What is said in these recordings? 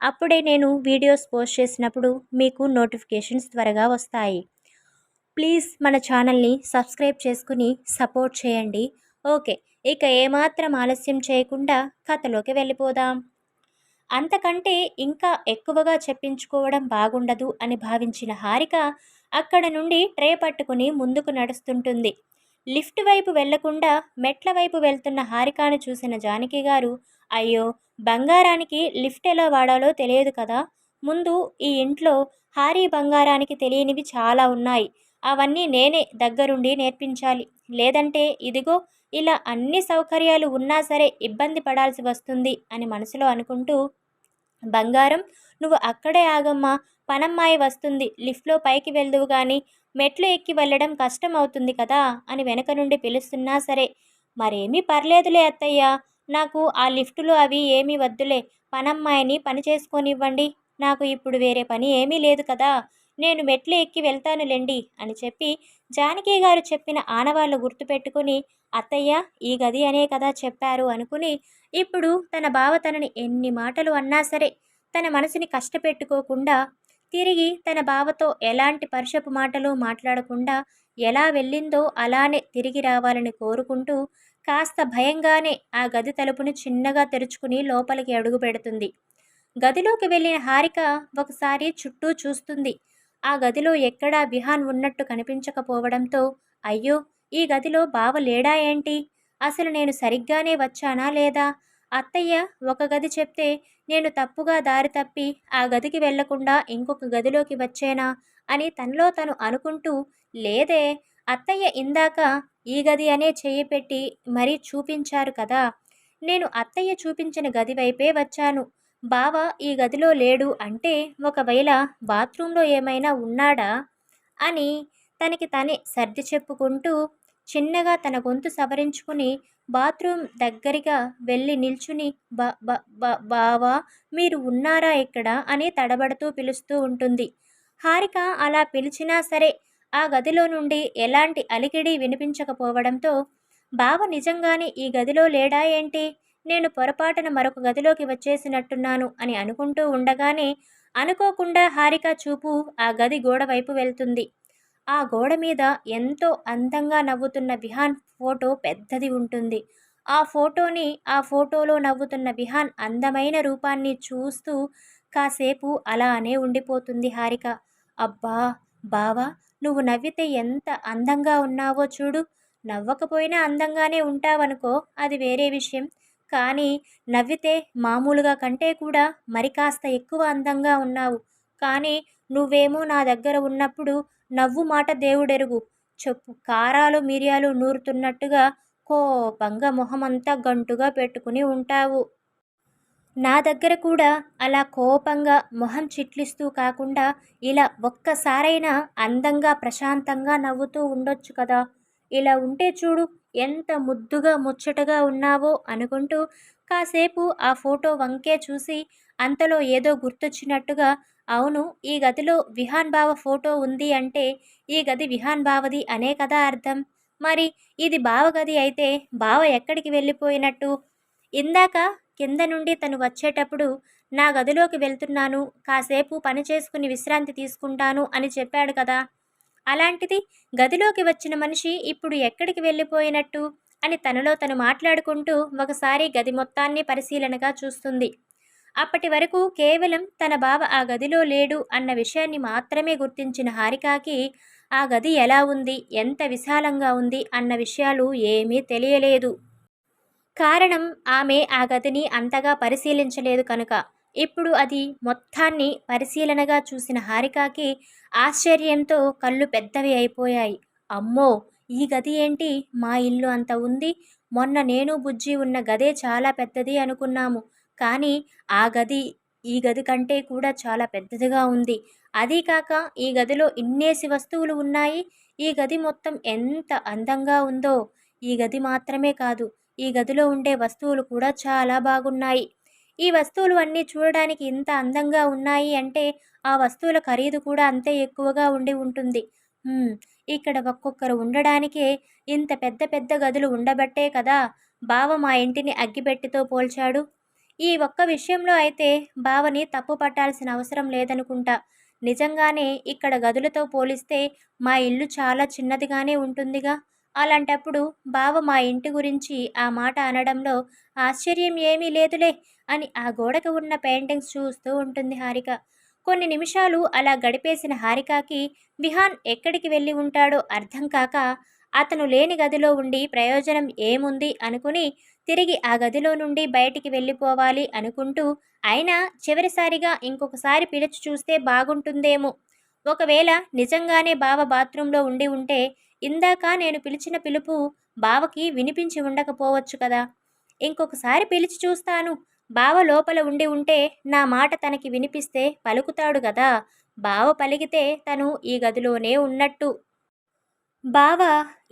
అప్పుడే నేను videos post చేసినప్పుడు మీకు నోటిఫికేషన్స్ త్వరగా వస్తాయి. ప్లీజ్ మన ఛానల్ని సబ్స్క్రైబ్ చేసుకుని సపోర్ట్ చేయండి. ఓకే ఇక ఏమాత్రం ఆలస్యం చేయకుండా కథలోకి వెళ్ళిపోదాం. అంతకంటే ఇంకా ఎక్కువగా చెప్పించుకోవడం బాగుండదు అని భావించిన హారిక అక్కడ నుండి ట్రే పట్టుకుని ముందుకు నడుస్తుంటుంది. లిఫ్ట్ వైపు వెళ్ళకుండా మెట్ల వైపు వెళ్తున్న హారికాను చూసిన జానకి గారు అయ్యో బంగారానికి లిఫ్ట్ ఎలా వాడాలో తెలియదు కదా. ముందు ఈ ఇంట్లో హారీ బంగారానికి తెలియనివి చాలా ఉన్నాయి. అవన్నీ నేనే దగ్గరుండి నేర్పించాలి. లేదంటే ఇదిగో ఇలా అన్ని సౌకర్యాలు ఉన్నా సరే ఇబ్బంది పడాల్సి వస్తుంది అని మనసులో అనుకుంటూ బంగారం నువ్వు అక్కడే ఆగమ్మా పనమ్మాయి వస్తుంది లిఫ్ట్లో పైకి వెళ్దువు కానీ మెట్లు ఎక్కి వెళ్ళడం కష్టం అవుతుంది కదా అని వెనక నుండి పిలుస్తున్నా సరే. మరేమీ పర్లేదులే అత్తయ్య నాకు ఆ లిఫ్టులు అవి ఏమీ వద్దులే. పనమ్మాయిని పని చేసుకొనివ్వండి. నాకు ఇప్పుడు వేరే పని ఏమీ లేదు కదా. నేను మెట్లు ఎక్కి వెళ్తానులేండి అని చెప్పి జానకి గారు చెప్పిన ఆనవాళ్ళు గుర్తుపెట్టుకుని అత్తయ్య ఈ గది అనే కదా చెప్పారు అనుకుని ఇప్పుడు తన బావ తనని ఎన్ని మాటలు అన్నా సరే తన మనసుని కష్టపెట్టుకోకుండా తిరిగి తన బావతో ఎలాంటి పరుషపు మాటలు మాట్లాడకుండా ఎలా వెళ్ళిందో అలానే తిరిగి రావాలని కోరుకుంటూ కాస్త భయంగానే ఆ గది తలుపును చిన్నగా తెరుచుకుని లోపలికి అడుగు పెడుతుంది. గదిలోకి వెళ్ళిన హారిక ఒకసారి చుట్టూ చూస్తుంది. ఆ గదిలో ఎక్కడా విహాన్ ఉన్నట్టు కనిపించకపోవడంతో అయ్యో ఈ గదిలో బావ లేడా ఏంటి? అసలు నేను సరిగ్గానే వచ్చానా లేదా? అత్తయ్య ఒక గది చెప్తే నేను తప్పుగా దారి తప్పి ఆ గదికి వెళ్ళకుండా ఇంకొక గదిలోకి వచ్చేనా అని తనలో తను అనుకుంటూ లేదే అత్తయ్య ఇందాక ఈ గది అనే చెయ్యి పెట్టి మరీ చూపించారు కదా. నేను అత్తయ్య చూపించిన గది వైపే వచ్చాను. బావ ఈ గదిలో లేడు అంటే ఒకవేళ బాత్రూంలో ఏమైనా ఉన్నాడా? అని తనకి తనే సర్ది చెప్పుకుంటూ చిన్నగా తన గొంతు సవరించుకుని బాత్రూమ్ దగ్గరగా వెళ్ళి నిల్చుని బా బావా మీరు ఉన్నారా ఇక్కడ? అని తడబడుతూ పిలుస్తూ ఉంటుంది. హారిక అలా పిలిచినా సరే ఆ గదిలో నుండి ఎలాంటి అలికిడి వినిపించకపోవడంతో బావ నిజంగానే ఈ గదిలో లేడా ఏంటి? నేను పొరపాటున మరొక గదిలోకి వచ్చేసినట్టున్నాను అని అనుకుంటూ ఉండగానే అనుకోకుండా హారిక చూపు ఆ గది గోడ వైపు వెళ్తుంది. ఆ గోడ మీద ఎంతో అందంగా నవ్వుతున్న విహాన్ ఫోటో పెద్దది ఉంటుంది. ఆ ఫోటోని ఆ ఫోటోలో నవ్వుతున్న విహాన్ అందమైన రూపాన్ని చూస్తూ కాసేపు అలానే ఉండిపోతుంది హారిక. అబ్బా! బావా! నువ్వు నవ్వితే ఎంత అందంగా ఉన్నావో చూడు. నవ్వకపోయినా అందంగానే ఉంటావనుకో అది వేరే విషయం. కానీ నవ్వితే మామూలుగా కంటే కూడా మరి కాస్త ఎక్కువ అందంగా ఉన్నావు. కానీ నువ్వేమో నా దగ్గర ఉన్నప్పుడు నవ్వు మాట దేవుడెరుగు. చెప్పు. కారాలు మిరియాలు నూరుతున్నట్టుగా కోపంగా మొహమంతా గంటుగా పెట్టుకుని ఉంటావు. నా దగ్గర కూడా అలా కోపంగా మొహం చిట్లిస్తూ కాకుండా ఇలా ఒక్కసారైనా అందంగా ప్రశాంతంగా నవ్వుతూ ఉండొచ్చు కదా. ఇలా ఉంటే చూడు ఎంత ముద్దుగా ముచ్చటగా ఉన్నావో అనుకుంటూ కాసేపు ఆ ఫోటో వంకే చూసి అంతలో ఏదో గుర్తొచ్చినట్టుగా అవును ఈ గదిలో విహాన్ బావ ఫోటో ఉంది అంటే ఈ గది విహాన్ బావది అనే కదా అర్థం. మరి ఇది బావ గది అయితే బావ ఎక్కడికి వెళ్ళిపోయినట్టు? ఇందాక కింద నుండి తను వచ్చేటప్పుడు నా గదిలోకి వెళ్తున్నాను కాసేపు పని చేసుకుని విశ్రాంతి తీసుకుంటాను అని చెప్పాడు కదా. అలాంటిది గదిలోకి వచ్చిన మనిషి ఇప్పుడు ఎక్కడికి వెళ్ళిపోయినట్టు? అని తనలో తను మాట్లాడుకుంటూ ఒకసారి గది మొత్తాన్ని పరిశీలనగా చూస్తుంది. అప్పటి వరకు కేవలం తన బావ ఆ గదిలో లేడు అన్న విషయాన్ని మాత్రమే గుర్తించిన హారికాకి ఆ గది ఎలా ఉంది? ఎంత విశాలంగా ఉంది? అన్న విషయాలు ఏమీ తెలియలేదు. కారణం ఆమె ఆ గదిని అంతగా పరిశీలించలేదు కనుక. ఇప్పుడు అది మొత్తాన్ని పరిశీలనగా చూసిన హారికాకి ఆశ్చర్యంతో కళ్ళు పెద్దవి అయిపోయాయి. అమ్మో! ఈ గది ఏంటి? మా ఇల్లు అంత ఉంది. మొన్న నేను బుజ్జి ఉన్న గదే చాలా పెద్దది అనుకున్నాము. కానీ ఆ గది ఈ గది కంటే కూడా చాలా పెద్దదిగా ఉంది. అదీ కాక ఈ గదిలో ఇన్నేసి వస్తువులు ఉన్నాయి. ఈ గది మొత్తం ఎంత అందంగా ఉందో! ఈ గది మాత్రమే కాదు. ఈ గదిలో ఉండే వస్తువులు కూడా చాలా బాగున్నాయి. ఈ వస్తువులు అన్నీ చూడడానికి ఇంత అందంగా ఉన్నాయి అంటే ఆ వస్తువుల ఖరీదు కూడా అంతే ఎక్కువగా ఉండి ఉంటుంది. ఇక్కడ ఒక్కొక్కరు ఉండడానికే ఇంత పెద్ద పెద్ద గదులు ఉండబట్టే కదా బావ మా ఇంటిని అగ్గిపెట్టితో పోల్చాడు. ఈ ఒక్క విషయంలో అయితే బావని తప్పు పట్టాల్సిన అవసరం లేదనుకుంటా. నిజంగానే ఇక్కడ గదులతో పోలిస్తే మా ఇల్లు చాలా చిన్నదిగానే ఉంటుందిగా. అలాంటప్పుడు బావ మా ఇంటి గురించి ఆ మాట అనడంలో ఆశ్చర్యం ఏమీ లేదులే అని ఆ గోడకు ఉన్న పెయింటింగ్స్ చూస్తూ ఉంటుంది హారిక. కొన్ని నిమిషాలు అలా గడిపేసిన హారికకి విహాన్ ఎక్కడికి వెళ్ళి ఉంటాడో అర్థం కాక అతను లేని గదిలో ఉండి ప్రయోజనం ఏముంది అనుకుని తిరిగి ఆ గదిలో నుండి బయటికి వెళ్ళిపోవాలి అనుకుంటూ అయినా చివరిసారిగా ఇంకొకసారి పిలిచి చూస్తే బాగుంటుందేమో. ఒకవేళ నిజంగానే బావ బాత్రూంలో ఉండి ఉంటే ఇందాక నేను పిలిచిన పిలుపు బావకి వినిపించి ఉండకపోవచ్చు కదా. ఇంకొకసారి పిలిచి చూస్తాను. బావ లోపల ఉండి ఉంటే నా మాట తనకి వినిపిస్తే పలుకుతాడు కదా బావ పలికితే తను ఈ గదిలోనే ఉన్నట్టు. బావ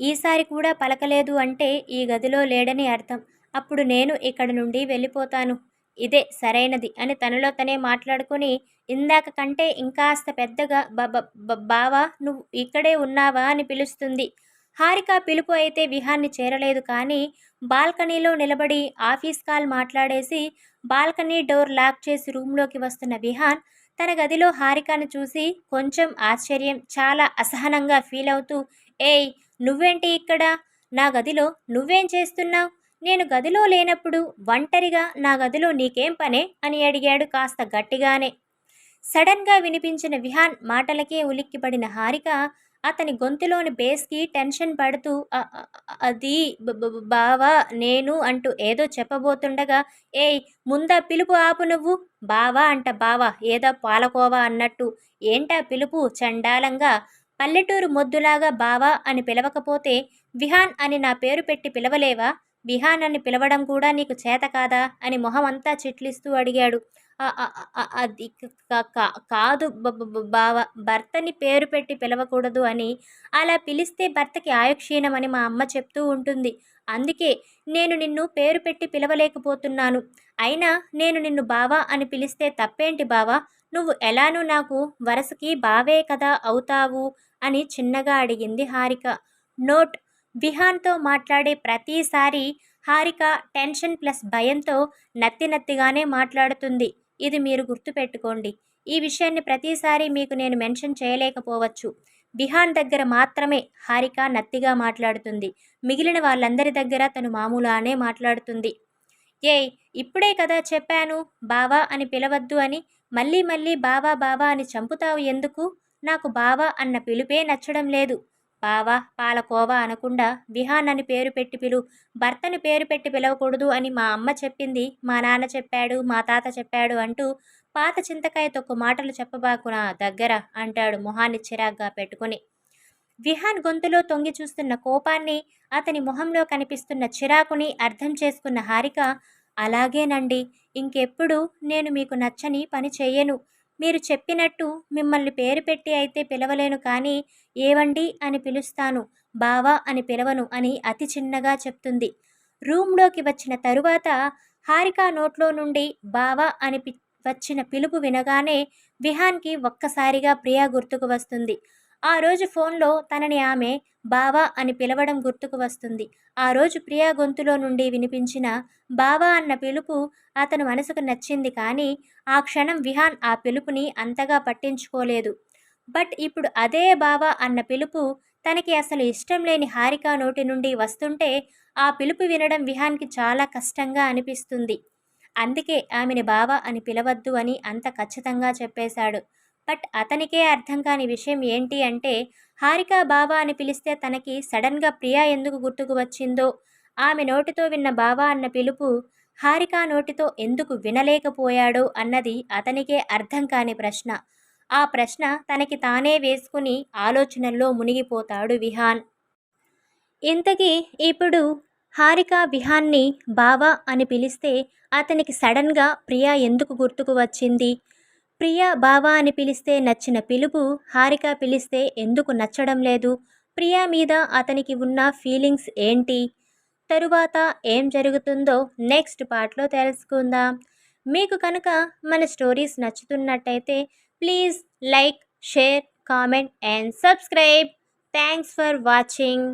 ఈసారి కూడా పలకలేదు అంటే ఈ గదిలో లేడని అర్థం. అప్పుడు నేను ఇక్కడ నుండి వెళ్ళిపోతాను. ఇదే సరైనది అని తనలో తనే మాట్లాడుకుని ఇందాక కంటే ఇంకాస్త పెద్దగా బావా నువ్వు ఇక్కడే ఉన్నావా? అని పిలుస్తుంది. హారిక పిలుపు అయితే విహాన్ని చేరలేదు కానీ బాల్కనీలో నిలబడి ఆఫీస్ కాల్ మాట్లాడేసి బాల్కనీ డోర్ లాక్ చేసి రూమ్లోకి వస్తున్న విహాన్ తన గదిలో హారికను చూసి కొంచెం ఆశ్చర్యం చాలా అసహనంగా ఫీల్ అవుతూ ఏయ్ నువ్వేంటి ఇక్కడ? నా గదిలో నువ్వేం చేస్తున్నావు? నేను గదిలో లేనప్పుడు ఒంటరిగా నా గదిలో నీకేం పనే? అని అడిగాడు కాస్త గట్టిగానే. సడన్గా వినిపించిన విహాన్ మాటలకే ఉలిక్కిపడిన హారిక అతని గొంతులోని బేస్కి టెన్షన్ పడుతూ అది బావా నేను అంటూ ఏదో చెప్పబోతుండగా ఏయ్ ముందా పిలుపు ఆపు నువ్వు. బావా అంట బావా ఏదో పాలకోవా అన్నట్టు. ఏంటా పిలుపు? చండాలంగా పల్లెటూరు మొద్దులాగా బావా అని పిలవకపోతే విహాన్ అని నా పేరు పెట్టి పిలవలేవా? విహాన్ అని పిలవడం కూడా నీకు చేత కాదా? అని మొహమంతా చిట్లిస్తూ అడిగాడు. అది కాదు బావ భర్తని పేరు పెట్టి పిలవకూడదు అని. అలా పిలిస్తే భర్తకి ఆయుక్షీణమని మా అమ్మ చెప్తూ ఉంటుంది. అందుకే నేను నిన్ను పేరు పెట్టి పిలవలేకపోతున్నాను. అయినా నేను నిన్ను బావా అని పిలిస్తే తప్పేంటి బావా? నువ్వు ఎలానూ నాకు వరసకి బావే కదా అవుతావు అని చిన్నగా అడిగింది హారిక. నోట్ విహాన్తో మాట్లాడే ప్రతిసారి హారిక టెన్షన్ ప్లస్ భయంతో నత్తి నత్తిగానే మాట్లాడుతుంది. ఇది మీరు గుర్తుపెట్టుకోండి. ఈ విషయాన్ని ప్రతిసారి మీకు నేను మెన్షన్ చేయలేకపోవచ్చు. విహాన్ దగ్గర మాత్రమే హారిక నత్తిగా మాట్లాడుతుంది. మిగిలిన వాళ్ళందరి దగ్గర తను మామూలానే మాట్లాడుతుంది. ఏయ్ ఇప్పుడే కదా చెప్పాను బావా అని పిలవద్దు అని మళ్ళీ మళ్ళీ బావా బావా అని చంపుతావు ఎందుకు? నాకు బావా అన్న పిలుపే నచ్చడం లేదు. బావా పాలకోవా అనకుండా విహాన్ అని పేరు పెట్టి పిలు. భర్తని పేరు పెట్టి పిలవకూడదు అని మా అమ్మ చెప్పింది. మా నాన్న చెప్పాడు మా తాత చెప్పాడు అంటూ పాత చింతకాయ తొక్కు మాటలు చెప్పబాకు నా దగ్గర అంటాడు మొహాన్ని చిరాగ్గా పెట్టుకుని. విహాన్ గొంతులో తొంగి చూస్తున్న కోపాన్ని అతని మొహంలో కనిపిస్తున్న చిరాకుని అర్థం చేసుకున్న హారిక అలాగేనండి ఇంకెప్పుడు నేను మీకు నచ్చని పని చేయను మీరు చెప్పినట్టు మిమ్మల్ని పేరు పెట్టి అయితే పిలవలేను కానీ ఏవండి అని పిలుస్తాను బావా అని పిలవను అని అతి చిన్నగా చెప్తుంది. రూమ్లోకి వచ్చిన తరువాత హారిక నోట్లో నుండి బావా అని వచ్చిన పిలుపు వినగానే విహాన్కి ఒక్కసారిగా ప్రియా గుర్తుకు వస్తుంది. ఆ రోజు ఫోన్లో తనని ఆమె బావా అని పిలవడం గుర్తుకు వస్తుంది. ఆ రోజు ప్రియా గొంతులో నుండి వినిపించిన బావా అన్న పిలుపు అతను మనసుకు నచ్చింది కానీ ఆ క్షణం విహాన్ ఆ పిలుపుని అంతగా పట్టించుకోలేదు. బట్ ఇప్పుడు అదే బావా అన్న పిలుపు తనకి అసలు ఇష్టం లేని హారిక నోటి నుండి వస్తుంటే ఆ పిలుపు వినడం విహాన్కి చాలా కష్టంగా అనిపిస్తుంది. అందుకే ఆమెని బావా అని పిలవద్దు అని అంత ఖచ్చితంగా చెప్పేశాడు. బట్ అతనికే అర్థం కాని విషయం ఏంటి అంటే హారిక బావా అని పిలిస్తే తనకి సడన్గా ప్రియా ఎందుకు గుర్తుకు వచ్చిందో ఆమె నోటితో విన్న బావా అన్న పిలుపు హారిక నోటితో ఎందుకు వినలేకపోయాడో అన్నది అతనికే అర్థం కాని ప్రశ్న. ఆ ప్రశ్న తనకి తానే వేసుకుని ఆలోచనల్లో మునిగిపోతాడు విహాన్. ఇంతకీ ఇప్పుడు హారిక విహాన్ని బావా అని పిలిస్తే అతనికి సడన్గా ప్రియా ఎందుకు గుర్తుకు వచ్చింది? ప్రియ బావా అని పిలిస్తే నచ్చిన పిలుపు హారిక పిలిస్తే ఎందుకు నచ్చడం లేదు? ప్రియా మీద అతనికి ఉన్న ఫీలింగ్స్ ఏంటి? తరువాత ఏం జరుగుతుందో నెక్స్ట్ పార్ట్లో తెలుసుకుందాం. మీకు కనుక మన stories నచ్చుతున్నట్టయితే please like share comment and subscribe. Thanks for watching.